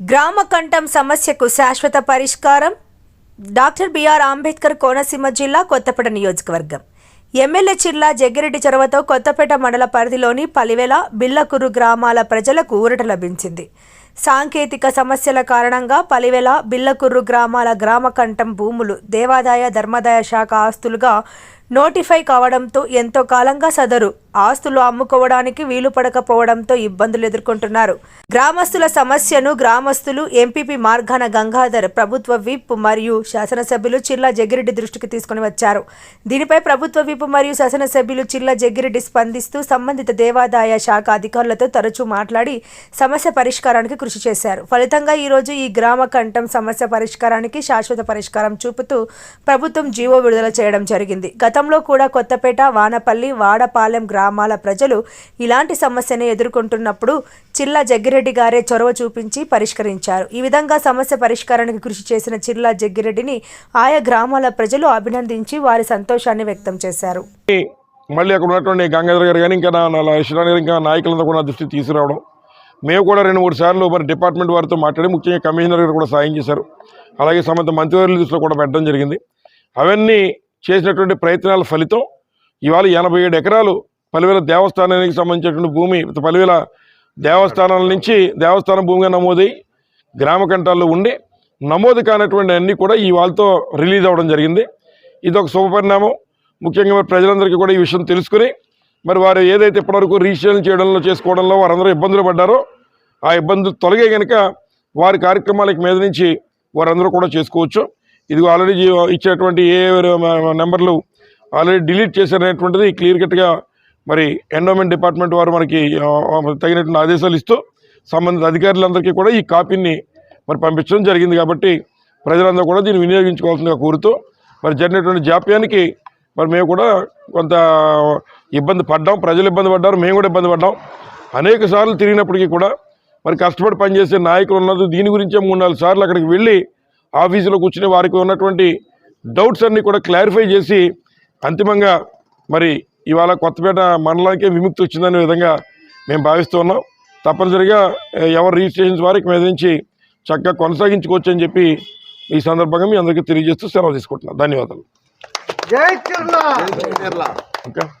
గ్రామ కంఠం సమస్యకు శాశ్వత పరిష్కారం. డాక్టర్ బిఆర్ అంబేద్కర్ కోనసీమ జిల్లా కొత్తపేట నియోజకవర్గం. ఎమ్మెల్యే జిల్లా జగ్గిరెడ్డి చొరవతో కొత్తపేట మండల పరిధిలోని పలివెల బిల్లకురు గ్రామాల ప్రజలకు ఊరట లభించింది. సాంకేతిక సమస్యల కారణంగా పలివెల బిల్లకుర్రు గ్రామాల గ్రామ కంఠం భూములు దేవాదాయ ధర్మాదాయ శాఖ ఆస్తులుగా నోటిఫై కావడంతో ఎంతో కాలంగా సదరు. ఆస్తులు అమ్ముకోవడానికి వీలు పడకపోవడంతో ఇబ్బందులు ఎదుర్కొంటున్నారు. గ్రామస్తుల సమస్యను గ్రామస్తులు ఎంపీపీ మార్గాన గంగాధర్ ప్రభుత్వ విప్ మరియు శాసనసభ్యులు చిల్లా జగ్గిరెడ్డి దృష్టికి తీసుకుని వచ్చారు. దీనిపై ప్రభుత్వ విప్ మరియు శాసనసభ్యులు చిల్లా జగ్గిరెడ్డి స్పందిస్తూ సంబంధిత దేవాదాయ శాఖ అధికారులతో తరచూ మాట్లాడి సమస్య పరిష్కారానికి కృషి చేశారు. ఫలితంగా ఈరోజు ఈ గ్రామ కంఠం సమస్య పరిష్కారానికి శాశ్వత పరిష్కారం చూపుతూ ప్రభుత్వం జీవో విడుదల చేయడం జరిగింది. గత గతంలో కూడా కొత్తపేట వానపల్లి వాడపాలెం గ్రామాల ప్రజలు ఇలాంటి సమస్యను ఎదుర్కొంటున్నప్పుడు చిల్లా జగ్గిరెడ్డి గారే చొరవ చూపించి పరిష్కరించారు. ఈ విధంగా సమస్య పరిష్కారానికి కృషి చేసిన చిల్లా జగ్గిరెడ్డిని ఆయా గ్రామాల ప్రజలు అభినందించి వారి సంతోషాన్ని వ్యక్తం చేశారు. మళ్ళీ అక్కడ ఉన్నటువంటి గంగాధర్ గారు కానీ ఇంకా నా నా ఇంకా నాయకులంతా కూడా దృష్టి తీసుకురావడం. మేము కూడా రెండు మూడు సార్లు మరి డిపార్ట్మెంట్ వారితో మాట్లాడి ముఖ్యంగా కమిషనర్ గారు కూడా సాయం చేశారు. అలాగే సంబంధిత మంత్రివర్యుల దృష్టిలో కూడా పెట్టడం జరిగింది. అవన్నీ చేసినటువంటి ప్రయత్నాల ఫలితం ఇవాళ ఎనభై ఏడు ఎకరాలు పలివేల దేవస్థానానికి సంబంధించినటువంటి భూమి పలివేల దేవస్థానాల నుంచి దేవస్థానం భూమిగా నమోదై గ్రామ కంఠాల్లో ఉండి నమోదు కానటువంటి అన్నీ కూడా ఈ వాళ్ళతో రిలీజ్ అవ్వడం జరిగింది. ఇది ఒక శుభపరిణామం ముఖ్యంగా మరి ప్రజలందరికీ కూడా ఈ విషయం తెలుసుకుని మరి వారు ఏదైతే ఇప్పటివరకు రిజిస్ట్రేషన్ చేయడంలో చేసుకోవడంలో వారందరూ ఇబ్బందులు పడ్డారో ఆ ఇబ్బందులు తొలగే కనుక వారి కార్యక్రమాలకు మీద నుంచి వారందరూ కూడా చేసుకోవచ్చు. ఇదిగో ఆల్రెడీ ఇచ్చినటువంటి ఏ నెంబర్లు ఆల్రెడీ డిలీట్ చేశారనేటువంటిది క్లియర్ కట్గా మరి ఎండోమెంట్ డిపార్ట్మెంట్ వారు మనకి తగినటువంటి ఆదేశాలు ఇస్తూ సంబంధిత అధికారులందరికీ కూడా ఈ కాపీని మరి పంపించడం జరిగింది కాబట్టి ప్రజలందరూ కూడా దీన్ని వినియోగించుకోవాల్సిందిగా కోరుతూ మరి జరిగినటువంటి జాప్యానికి మరి మేము కూడా కొంత ఇబ్బంది పడ్డాం ప్రజలు ఇబ్బంది పడ్డారు మేము కూడా ఇబ్బంది పడ్డాం. అనేక సార్లు తిరిగినప్పటికీ కూడా మరి కష్టపడి పనిచేసే నాయకులు ఉన్నది దీని గురించే మూడు నాలుగు సార్లు అక్కడికి వెళ్ళి ఆఫీసులో కూర్చుని వారికి ఉన్నటువంటి డౌట్స్ అన్నీ కూడా క్లారిఫై చేసి అంతిమంగా మరి ఇవాళ కొత్తపేట మండలానికి విముక్తి వచ్చిందనే విధంగా మేము భావిస్తూ ఉన్నాం. తప్పనిసరిగా ఎవరు రిజిస్ట్రేషన్స్ వారికి మీద నుంచి చక్కగా కొనసాగించుకోవచ్చు అని చెప్పి ఈ సందర్భంగా మీ అందరికీ తెలియజేస్తూ సెలవు తీసుకుంటున్నాను. ధన్యవాదాలు. జై ఓకే.